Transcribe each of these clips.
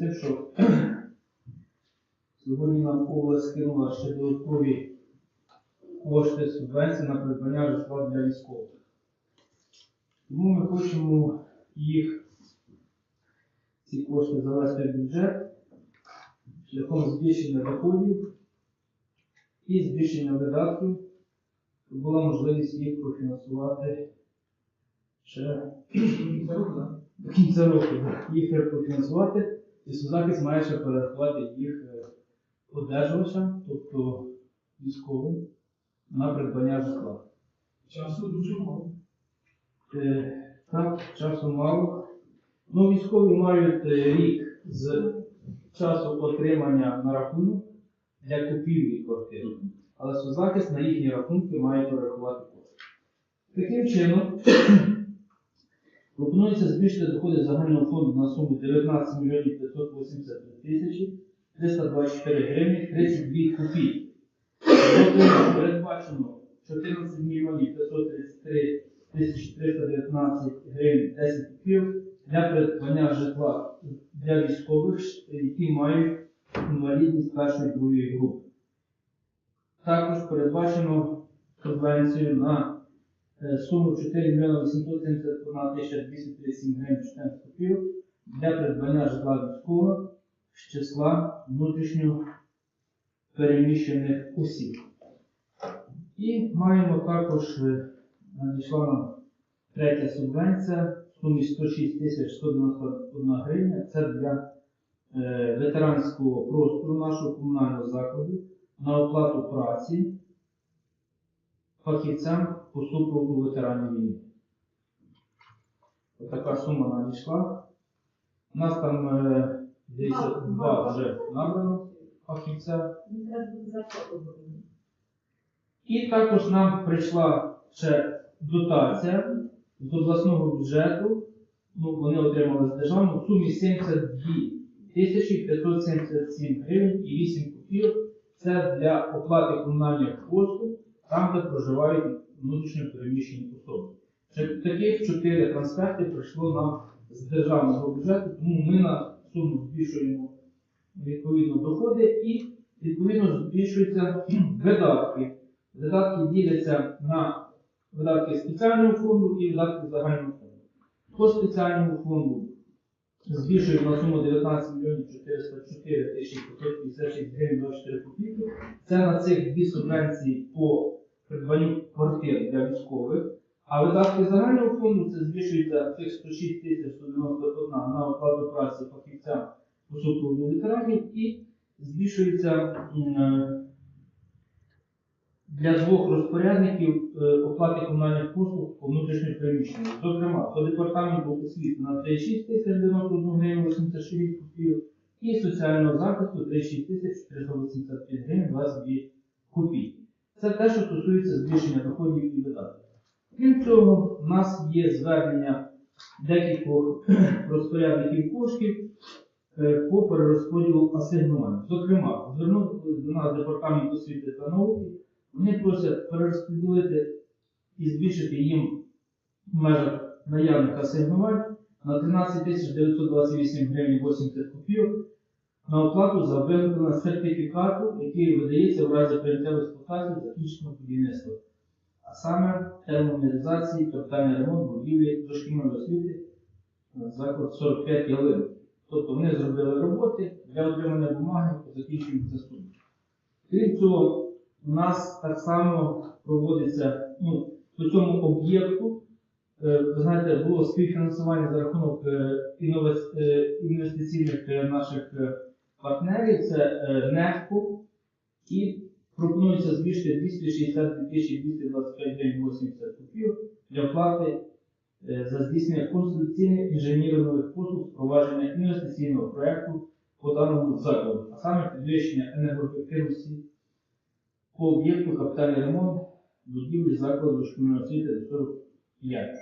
тим, що сьогодні нам область скинула ще додаткові кошти субвенції на придбання житла для військових. Тому ми хочемо їх, ці кошти завести в бюджет шляхом збільшення доходів і збільшення видатків, щоб була можливість їх профінансувати ще до кінця року. Їх профінансувати, і Судзахист має ще перерахувати їх е, одержувачам, тобто військовим, на придбання житла. Часу дуже мало. Е, Так, часу мало. Ну, військові мають е, рік з часу отримання на рахунок для купівлі квартири. Але соцзахист на їхні рахунки має перерахувати кошти. Таким чином, пропонується збільшити доходи загального фонду на суму 19 мільйонів 583 тисячі 324 гривні 32 копійки. Передбачено 14 мільйонів 533 1319 гривень 10 копійок для придбання житла для військових, які мають інвалідність першої другої групи. Також передбачено субвенцію на суму 4 мільйони 871 тисяча 237 гривень 14 копійок для придбання житла військових з числа внутрішньо переміщених осіб. І маємо також е, надійшла нам третя субвенція в сумі 106 тисяч 191 гривня. Це для е, ветеранського простору нашого комунального закладу на оплату праці фахівцям по супроводу ветеранів війни. Така сума надійшла. У нас там е, десь два вже набрано фахівця. І також нам прийшла ще дотація з обласного бюджету. Ну, вони отримали з державного в сумі 72 тисячі 577 гривень і 8 копійок. Це для оплати комунальних послуг, там, де проживають внутрішньо переміщені особи. Таких чотири трансферти прийшло нам з державного бюджету, тому ми на суму збільшуємо відповідно доходи і відповідно збільшуються видатки. Видатки діляться на видатки спеціального фонду і видатки загального фонду. По спеціальному фонду збільшують на суму 19 мільйонів 404 тисячі 556 гривень 24 копійки. Це на цих дві субвенції по придбанню квартир для військових. А видатки загального фонду це збільшується цих 106 тисяч 191 на оплату праці фахівцям по супроводу ветеранів і збільшується е, для двох розпорядників е, оплати комунальних послуг по внутрішньо переміщенню. Зокрема, по департаменту освіти на 36 тисяч 91 гривень 86 копійок і соціального захисту 36 тисяч 485 гривень 22 копійки. Це те, що стосується збільшення доходів і видатків. Крім цього, в нас є звернення декількох розпорядників коштів е, по перерозподілу асигнувань. Зокрема, звернувся до нас департамент освіти та науки. Вони просять перерозподілити і збільшити їм в межах наявних асигнувань на 13 928 гривень 80 копійок на оплату за виготовлення сертифікату, який видається в разі прийняття в експлуатацію будівництва. А саме термомеризації, капітальний ремонт будівлі дошкільної освіти заклад 45 ялинок. Тобто вони зробили роботи для отримання бумаги по закінченню ця. Крім цього, у нас так само проводиться ну, по цьому об'єкту. е, Ви знаєте, було співфінансування за рахунок е, е, інвестиційних наших партнерів, це е, НЕФКО, і пропонується збільшити 262 225 гривень 80 копійок для оплати е, за здійснення консультаційних інженерних послуг впровадження інвестиційного проєкту по даному закладу, а саме підвищення енергоефективності по об'єкту капітальний ремонт будівлі закладу шкільної освіти 45.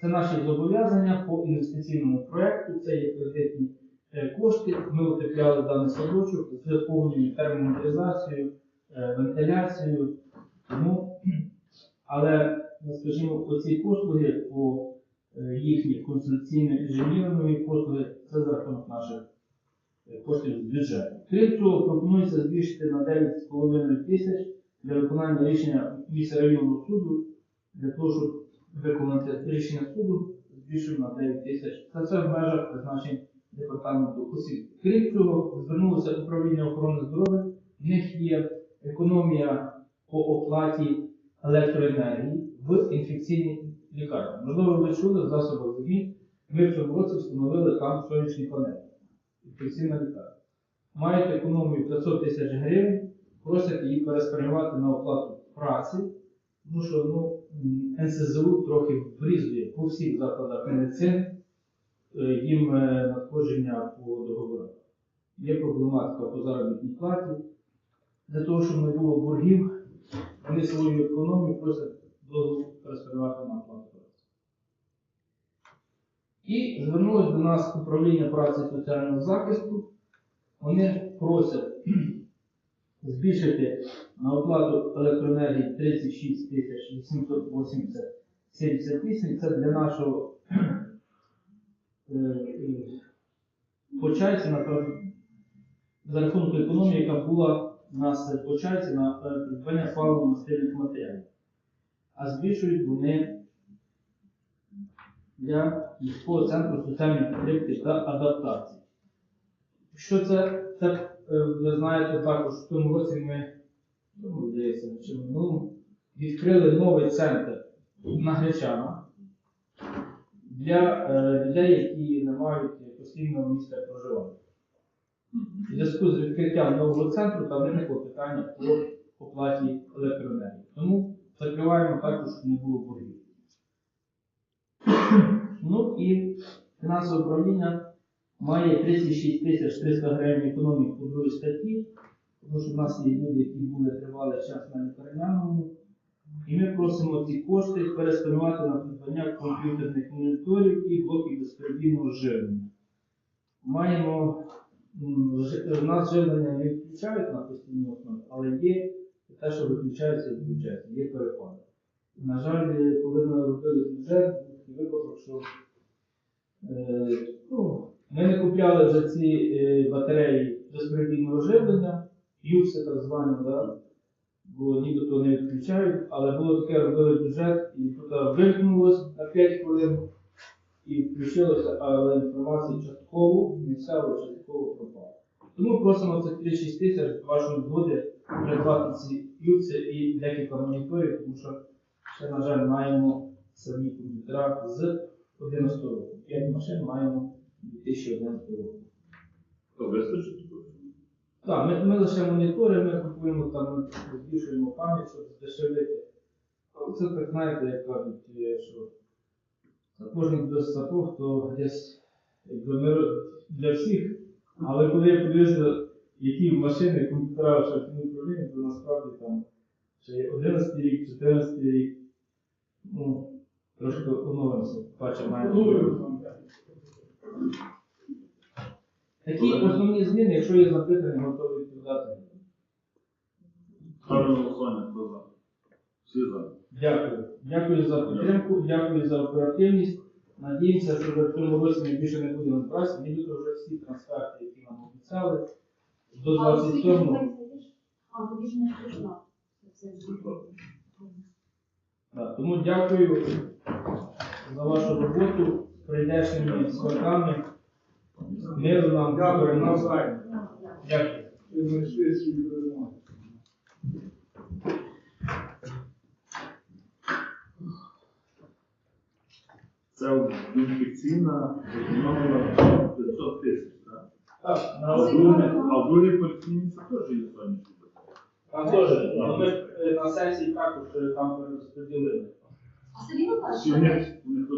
Це наші зобов'язання по інвестиційному проєкту, це є кредитні кошти. Ми утепляли даний садочок з повною термомодернізацією, е, вентиляцією. Тому, але, ну, скажімо, оці послуги по е, їхні консультаційно інженерної послуги, це за рахунок наших е, коштів з бюджету. Крім цього, пропонується збільшити на 9,5 тисяч для виконання рішення міськрайонного суду, для того, щоб виконати рішення суду, збільшуємо на 9 тисяч. Це в межах призначень департаменту освіти. Крім цього, звернулося управління охорони здоров'я. В них є економія по оплаті електроенергії в інфекційній лікарні. Можливо, ви чули в засобах ЗМІ, ми в цьому році встановили там сонячні панелі. Інфекційна лікарня. Мають економію 500 тисяч гривень, просять її переспрямувати на оплату праці, тому що ну, НСЗУ трохи врізує по всіх закладах медицини їм е, надходження по договорах. Є проблематика по заробітній платі. Для того, щоб не було боргів, вони свою економію просять дозволу переспрямувати на оплату праці. І звернулось до нас управління праці соціального захисту. Вони просять збільшити на оплату електроенергії 36 тисяч 880 78. Це для нашого е, е, по за рахунок економії, яка була у нас по чайці на е, придбання паливно-мастильних матеріалів. А збільшують вони для міського центру соціальної підтримки та адаптації. Що це, це е, ви знаєте також, в тому році ми, ну, здається, чи в минулому, відкрили новий центр на Гречанах для е, людей, які не мають постійного місця проживання. У зв'язку з відкриттям нового центру там виникло питання по оплаті електроенергії. Тому закриваємо також, щоб не було боргів. Ну і фінансове управління має 36 тисяч 300 гривень економії по другій статті, тому що в нас є люди, які були тривалий час на лікарняному. І ми просимо ці кошти переспрямувати на придбання комп'ютерних моніторів і блоків безперебійного живлення. Маємо в нас живлення не відключають на постійній основі, але є те, що виключається і відключається, є перепади. На жаль, коли ми робили бюджет, випадок, що е, ну, ми не купляли вже ці е, батареї безперебійного живлення, юкси так звані, да? Бо нібито не відключають, але було таке, робили бюджет, і тут вимкнулося на 5 хвилин і включилося, але інформація частково, не вся, але частково пропала. Тому просимо цих 36 тисяч вашої згоди придбати ці юкси і декілька моніторів, тому що ще, на жаль, маємо самі комп'ютера з 11 року. 5 машин маємо 2011 року. То вистачить? Так, ми, ми лише монітори, ми купуємо там, збільшуємо пам'ять, щоб здешевити. Це так, знаєте, як кажуть, е, що сапожник без сапог, то десь для всіх. Але коли я подивився, які машини, комп'ютера в шахтному управлінні, то насправді там ще є 11 рік, 14 рік. Ну, трошки оновимося, бачимо, маємо. Такі основні зміни, якщо є запитання, готові відповідати. Ставлю голосування, хто за? Всі за. Дякую. Дякую за підтримку, дякую за оперативність. Надіємося, що в цьому році ми більше не будемо брати, нібито вже всі трансферти, які нам обіцяли, до 27-го. знаєте, А, тоді ж не прийшла. Це все зробили. Так, Тому дякую за вашу роботу з прийдешніми святами. Миру нам, Дякую, навзаєм. Дякую. Ви знайшли свій перемоги. Це інфекційна економія 500 тисяч, так? Так, А на в другій- а в другій поліклініці теж є сонячні. Там теж, ну, ми е, на сесії також е, там розподілили. А Сергій Миколаївич, Чи у них, у них